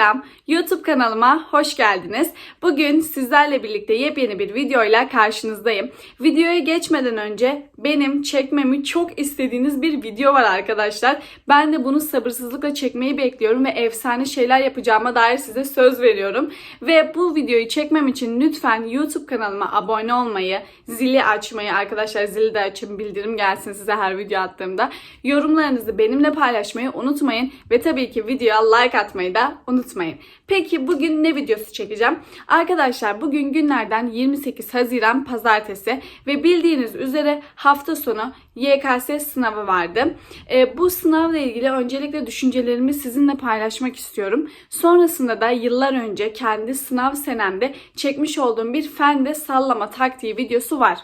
Selam, YouTube kanalıma hoş geldiniz. Bugün sizlerle birlikte yepyeni bir videoyla karşınızdayım. Videoya geçmeden önce benim çekmemi çok istediğiniz bir video var arkadaşlar. Ben de bunu sabırsızlıkla çekmeyi bekliyorum ve efsane şeyler yapacağıma dair size söz veriyorum. Ve bu videoyu çekmem için lütfen YouTube kanalıma abone olmayı, zili açmayı arkadaşlar zili de açın bildirim gelsin size her video attığımda. Yorumlarınızı benimle paylaşmayı unutmayın ve tabii ki videoya like atmayı da unutmayın. Peki bugün ne videosu çekeceğim? Arkadaşlar bugün günlerden 28 Haziran Pazartesi ve bildiğiniz üzere hafta sonu YKS sınavı vardı. E, bu sınavla ilgili öncelikle düşüncelerimi sizinle paylaşmak istiyorum. Sonrasında da yıllar önce kendi sınav senemde çekmiş olduğum bir fende sallama taktiği videosu var.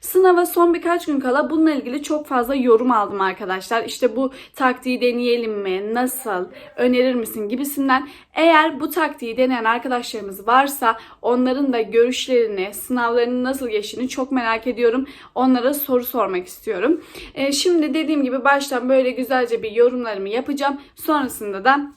Sınava son birkaç gün kala bununla ilgili çok fazla yorum aldım arkadaşlar. İşte bu taktiği deneyelim mi? Nasıl? Önerir misin? gibisinden. Eğer bu taktiği deneyen arkadaşlarımız varsa onların da görüşlerini, sınavlarının nasıl geçtiğini çok merak ediyorum. Onlara soru sormak istiyorum. Ee, şimdi dediğim gibi baştan böyle güzelce bir yorumlarımı yapacağım. Sonrasında da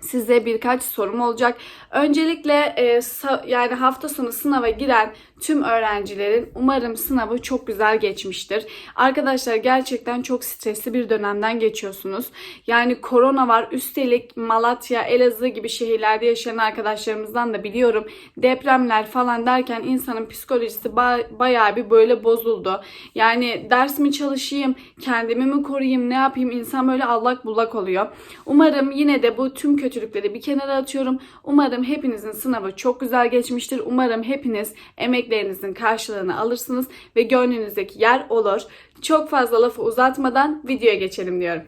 size birkaç sorum olacak. Öncelikle e, yani hafta sonu sınava giren tüm öğrencilerin umarım sınavı çok güzel geçmiştir. Arkadaşlar gerçekten çok stresli bir dönemden geçiyorsunuz. Yani korona var. Üstelik Malatya, Elazığ gibi şehirlerde yaşayan arkadaşlarımızdan da biliyorum. Depremler falan derken insanın psikolojisi ba- bayağı bir böyle bozuldu. Yani ders mi çalışayım, kendimi mi koruyayım, ne yapayım insan böyle allak bullak oluyor. Umarım yine de bu tüm kötülükleri bir kenara atıyorum. Umarım hepinizin sınavı çok güzel geçmiştir. Umarım hepiniz emeklerinizin karşılığını alırsınız ve gönlünüzdeki yer olur. Çok fazla lafı uzatmadan videoya geçelim diyorum.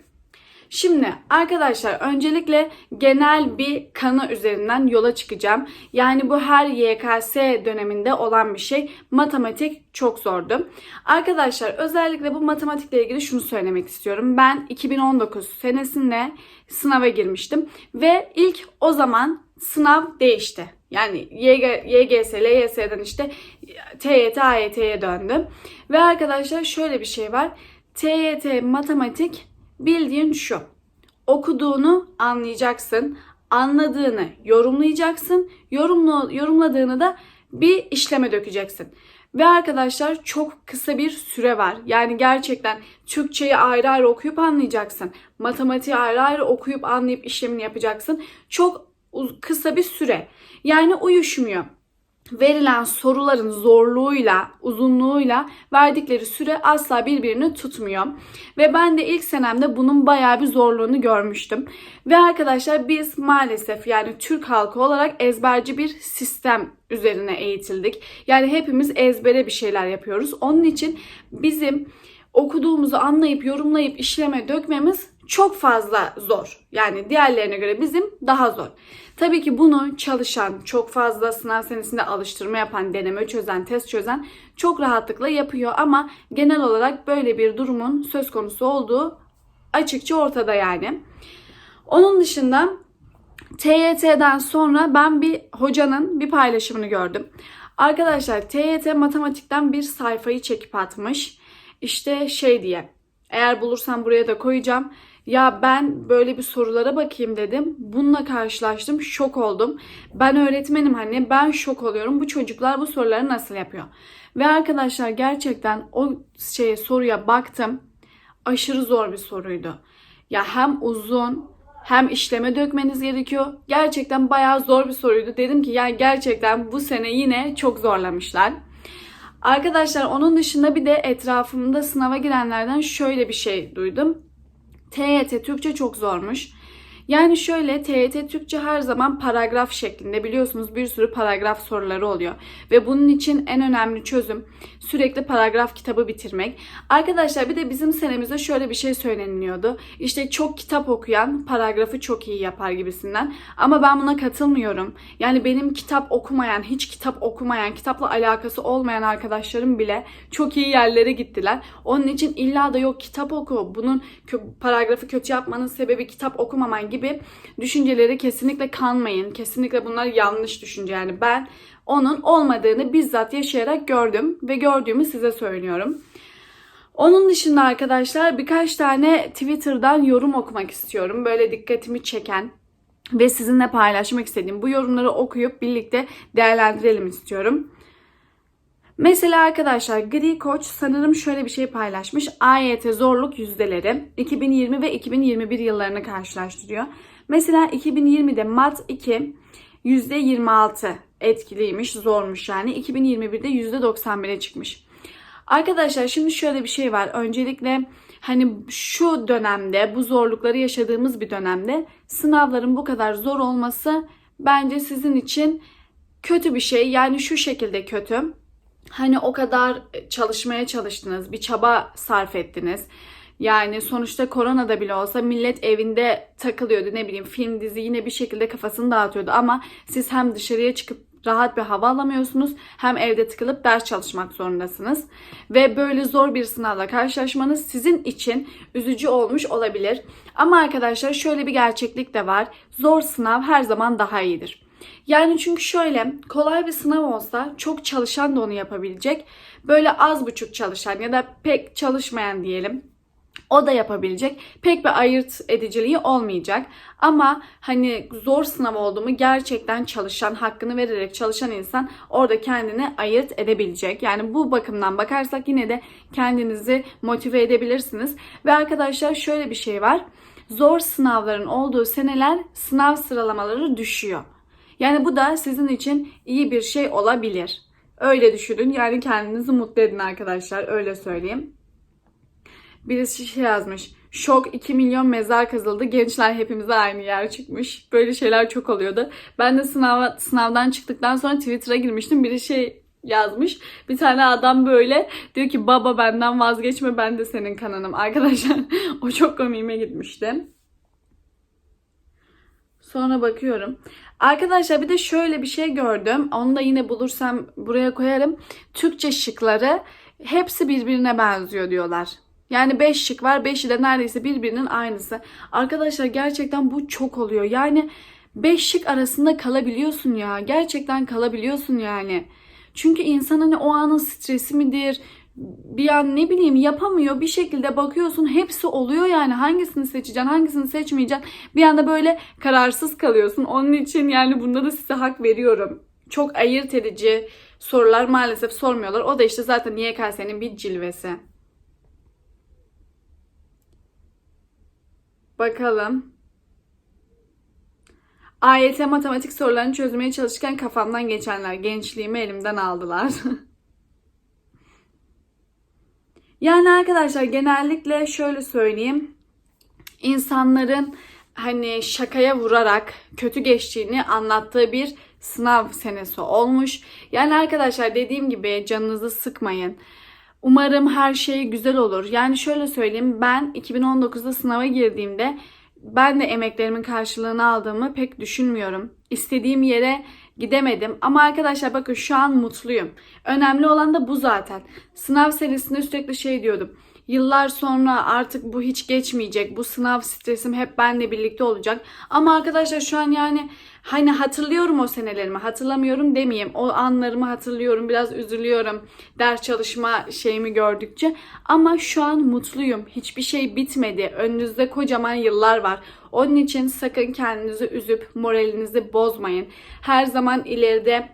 Şimdi arkadaşlar öncelikle genel bir kanı üzerinden yola çıkacağım. Yani bu her YKS döneminde olan bir şey. Matematik çok zordu. Arkadaşlar özellikle bu matematikle ilgili şunu söylemek istiyorum. Ben 2019 senesinde sınava girmiştim ve ilk o zaman sınav değişti. Yani YG, YGS, LYS'den işte TYT, AYT'ye döndüm. Ve arkadaşlar şöyle bir şey var. TYT matematik bildiğin şu. Okuduğunu anlayacaksın. Anladığını yorumlayacaksın. Yorumlu, yorumladığını da bir işleme dökeceksin. Ve arkadaşlar çok kısa bir süre var. Yani gerçekten Türkçeyi ayrı ayrı okuyup anlayacaksın. Matematiği ayrı ayrı okuyup anlayıp işlemini yapacaksın. Çok kısa bir süre. Yani uyuşmuyor verilen soruların zorluğuyla, uzunluğuyla verdikleri süre asla birbirini tutmuyor. Ve ben de ilk senemde bunun bayağı bir zorluğunu görmüştüm. Ve arkadaşlar biz maalesef yani Türk halkı olarak ezberci bir sistem üzerine eğitildik. Yani hepimiz ezbere bir şeyler yapıyoruz. Onun için bizim okuduğumuzu anlayıp yorumlayıp işleme dökmemiz çok fazla zor. Yani diğerlerine göre bizim daha zor. Tabii ki bunu çalışan, çok fazla sınav senesinde alıştırma yapan, deneme çözen, test çözen çok rahatlıkla yapıyor ama genel olarak böyle bir durumun söz konusu olduğu açıkça ortada yani. Onun dışında TYT'den sonra ben bir hocanın bir paylaşımını gördüm. Arkadaşlar TYT matematikten bir sayfayı çekip atmış. İşte şey diye. Eğer bulursam buraya da koyacağım. Ya ben böyle bir sorulara bakayım dedim. Bununla karşılaştım. Şok oldum. Ben öğretmenim hani ben şok oluyorum. Bu çocuklar bu soruları nasıl yapıyor? Ve arkadaşlar gerçekten o şeye soruya baktım. Aşırı zor bir soruydu. Ya hem uzun hem işleme dökmeniz gerekiyor. Gerçekten bayağı zor bir soruydu. Dedim ki yani gerçekten bu sene yine çok zorlamışlar. Arkadaşlar onun dışında bir de etrafımda sınava girenlerden şöyle bir şey duydum. TYT Türkçe çok zormuş. Yani şöyle TYT Türkçe her zaman paragraf şeklinde biliyorsunuz bir sürü paragraf soruları oluyor. Ve bunun için en önemli çözüm sürekli paragraf kitabı bitirmek. Arkadaşlar bir de bizim senemizde şöyle bir şey söyleniliyordu. İşte çok kitap okuyan paragrafı çok iyi yapar gibisinden. Ama ben buna katılmıyorum. Yani benim kitap okumayan, hiç kitap okumayan, kitapla alakası olmayan arkadaşlarım bile çok iyi yerlere gittiler. Onun için illa da yok kitap oku. Bunun paragrafı kötü yapmanın sebebi kitap okumaman gibi düşünceleri kesinlikle kanmayın. Kesinlikle bunlar yanlış düşünce. Yani ben onun olmadığını bizzat yaşayarak gördüm ve gördüğümü size söylüyorum. Onun dışında arkadaşlar birkaç tane Twitter'dan yorum okumak istiyorum. Böyle dikkatimi çeken ve sizinle paylaşmak istediğim bu yorumları okuyup birlikte değerlendirelim istiyorum. Mesela arkadaşlar Gri Koç sanırım şöyle bir şey paylaşmış. AYT zorluk yüzdeleri 2020 ve 2021 yıllarını karşılaştırıyor. Mesela 2020'de Mat 2 %26 etkiliymiş, zormuş yani. 2021'de %91'e çıkmış. Arkadaşlar şimdi şöyle bir şey var. Öncelikle hani şu dönemde, bu zorlukları yaşadığımız bir dönemde sınavların bu kadar zor olması bence sizin için kötü bir şey. Yani şu şekilde kötü. Hani o kadar çalışmaya çalıştınız, bir çaba sarf ettiniz. Yani sonuçta koronada bile olsa millet evinde takılıyordu ne bileyim film dizi yine bir şekilde kafasını dağıtıyordu ama siz hem dışarıya çıkıp rahat bir hava alamıyorsunuz hem evde tıkılıp ders çalışmak zorundasınız. Ve böyle zor bir sınavla karşılaşmanız sizin için üzücü olmuş olabilir. Ama arkadaşlar şöyle bir gerçeklik de var. Zor sınav her zaman daha iyidir. Yani çünkü şöyle kolay bir sınav olsa çok çalışan da onu yapabilecek. Böyle az buçuk çalışan ya da pek çalışmayan diyelim o da yapabilecek. Pek bir ayırt ediciliği olmayacak. Ama hani zor sınav oldu mu gerçekten çalışan, hakkını vererek çalışan insan orada kendini ayırt edebilecek. Yani bu bakımdan bakarsak yine de kendinizi motive edebilirsiniz. Ve arkadaşlar şöyle bir şey var. Zor sınavların olduğu seneler sınav sıralamaları düşüyor. Yani bu da sizin için iyi bir şey olabilir. Öyle düşünün. Yani kendinizi mutlu edin arkadaşlar. Öyle söyleyeyim. Birisi şey yazmış. Şok 2 milyon mezar kazıldı. Gençler hepimize aynı yer çıkmış. Böyle şeyler çok oluyordu. Ben de sınava, sınavdan çıktıktan sonra Twitter'a girmiştim. Biri şey yazmış. Bir tane adam böyle diyor ki baba benden vazgeçme ben de senin kananım. Arkadaşlar o çok komiğime gitmişti. Sonra bakıyorum. Arkadaşlar bir de şöyle bir şey gördüm. Onu da yine bulursam buraya koyarım. Türkçe şıkları hepsi birbirine benziyor diyorlar. Yani 5 şık var. 5'i de neredeyse birbirinin aynısı. Arkadaşlar gerçekten bu çok oluyor. Yani 5 şık arasında kalabiliyorsun ya. Gerçekten kalabiliyorsun yani. Çünkü insan hani o anın stresi midir? Bir an ne bileyim yapamıyor bir şekilde bakıyorsun hepsi oluyor yani hangisini seçeceksin hangisini seçmeyeceksin bir anda böyle kararsız kalıyorsun onun için yani bunda da size hak veriyorum çok ayırt edici sorular maalesef sormuyorlar o da işte zaten YKS'nin bir cilvesi Bakalım. AYT matematik sorularını çözmeye çalışırken kafamdan geçenler. Gençliğimi elimden aldılar. yani arkadaşlar genellikle şöyle söyleyeyim. İnsanların hani şakaya vurarak kötü geçtiğini anlattığı bir sınav senesi olmuş. Yani arkadaşlar dediğim gibi canınızı sıkmayın. Umarım her şey güzel olur. Yani şöyle söyleyeyim ben 2019'da sınava girdiğimde ben de emeklerimin karşılığını aldığımı pek düşünmüyorum. İstediğim yere gidemedim ama arkadaşlar bakın şu an mutluyum. Önemli olan da bu zaten. Sınav serisinde sürekli şey diyordum. Yıllar sonra artık bu hiç geçmeyecek. Bu sınav stresim hep benle birlikte olacak. Ama arkadaşlar şu an yani hani hatırlıyorum o senelerimi. Hatırlamıyorum demeyeyim. O anlarımı hatırlıyorum. Biraz üzülüyorum. Ders çalışma şeyimi gördükçe. Ama şu an mutluyum. Hiçbir şey bitmedi. Önünüzde kocaman yıllar var. Onun için sakın kendinizi üzüp moralinizi bozmayın. Her zaman ileride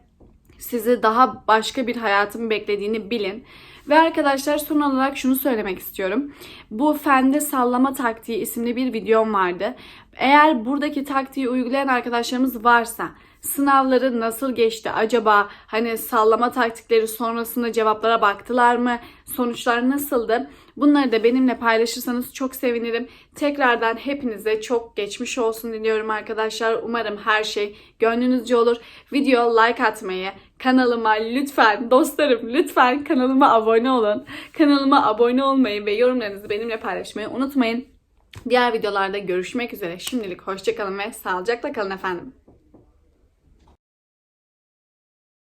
sizi daha başka bir hayatın beklediğini bilin. Ve arkadaşlar son olarak şunu söylemek istiyorum. Bu Fende Sallama Taktiği isimli bir videom vardı. Eğer buradaki taktiği uygulayan arkadaşlarımız varsa sınavları nasıl geçti? Acaba hani sallama taktikleri sonrasında cevaplara baktılar mı? Sonuçlar nasıldı? Bunları da benimle paylaşırsanız çok sevinirim. Tekrardan hepinize çok geçmiş olsun diliyorum arkadaşlar. Umarım her şey gönlünüzce olur. Video like atmayı kanalıma lütfen dostlarım lütfen kanalıma abone olun. Kanalıma abone olmayı ve yorumlarınızı benimle paylaşmayı unutmayın. Diğer videolarda görüşmek üzere. Şimdilik hoşçakalın ve sağlıcakla kalın efendim.